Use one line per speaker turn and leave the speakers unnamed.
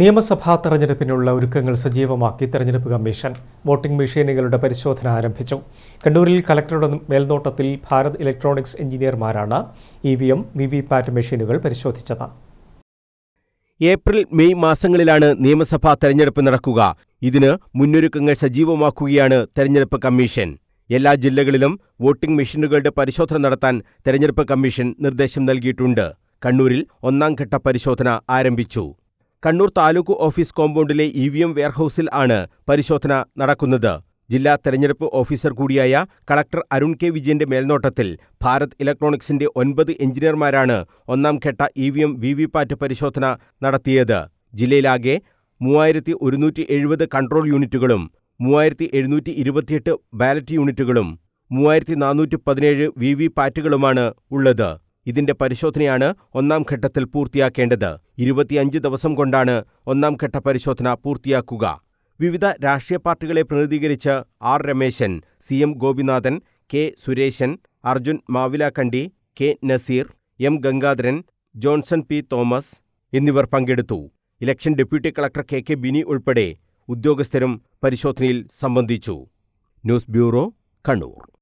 നിയമസഭാ തെരഞ്ഞെടുപ്പിനുള്ള ഒരുക്കങ്ങൾ സജീവമാക്കി തെരഞ്ഞെടുപ്പ് കമ്മീഷൻ വോട്ടിംഗ് മെഷീനുകളുടെ പരിശോധന ആരംഭിച്ചു. കണ്ണൂരിൽ കലക്ടറുടെ മേൽനോട്ടത്തിൽ Bharat electronics എഞ്ചിനീയർമാരാണ് E V M V V PAT മെഷീനുകൾ പരിശോധിച്ചത്.
ഏപ്രിൽ മെയ് മാസങ്ങളിലാണ് നിയമസഭാ തെരഞ്ഞെടുപ്പ് നടക്കുക. ഇതിന് മുന്നൊരുക്കങ്ങൾ സജീവമാക്കുകയാണ് തെരഞ്ഞെടുപ്പ് കമ്മീഷൻ. എല്ലാ ജില്ലകളിലും വോട്ടിംഗ് മെഷീനുകളുടെ പരിശോധന നടത്താൻ തെരഞ്ഞെടുപ്പ് കമ്മീഷൻ നിർദ്ദേശം നൽകിയിട്ടുണ്ട്. കണ്ണൂരിൽ ഒന്നാം ഘട്ട പരിശോധന ആരംഭിച്ചു. കണ്ണൂർ താലൂക്ക് ഓഫീസ് കോമ്പൗണ്ടിലെ ഇ വി എം വെയർഹൌസിൽ ആണ് പരിശോധന നടക്കുന്നത്. ജില്ലാ തെരഞ്ഞെടുപ്പ് ഓഫീസർ കൂടിയായ കളക്ടർ അരുൺ കെ വിജയന്റെ മേൽനോട്ടത്തിൽ ഭാരത് ഇലക്ട്രോണിക്സിന്റെ ഒൻപത് എഞ്ചിനീയർമാരാണ് ഒന്നാം ഘട്ട E V M V V PAT പരിശോധന നടത്തിയത്. ജില്ലയിലാകെ മൂവായിരത്തി ഒരുന്നൂറ്റി എഴുപത് കൺട്രോൾ യൂണിറ്റുകളും മൂവായിരത്തി എഴുന്നൂറ്റി ഇരുപത്തിയെട്ട് ബാലറ്റ് യൂണിറ്റുകളും മൂവായിരത്തി നാനൂറ്റി പതിനേഴ് വി വി പാറ്റുകളുമാണ് ഉള്ളത്. ഇതിന്റെ പരിശോധനയാണ് ഒന്നാം ഘട്ടത്തിൽ പൂർത്തിയാക്കേണ്ടത്. ഇരുപത്തിയഞ്ച് ദിവസം കൊണ്ടാണ് ഒന്നാം ഘട്ട പരിശോധന പൂർത്തിയാക്കുക. വിവിധ രാഷ്ട്രീയ പാർട്ടികളെ പ്രതിനിധീകരിച്ച് R Ramesan C M Gopinathan K Suresan Arjun Mavilakkandi K Naseer M Gangadharan Johnson P Thomas എന്നിവർ പങ്കെടുത്തു. Election deputy collector K K Bini ഉൾപ്പെടെ ഉദ്യോഗസ്ഥരും പരിശോധനയിൽ സംബന്ധിച്ചു. News bureau Kannur.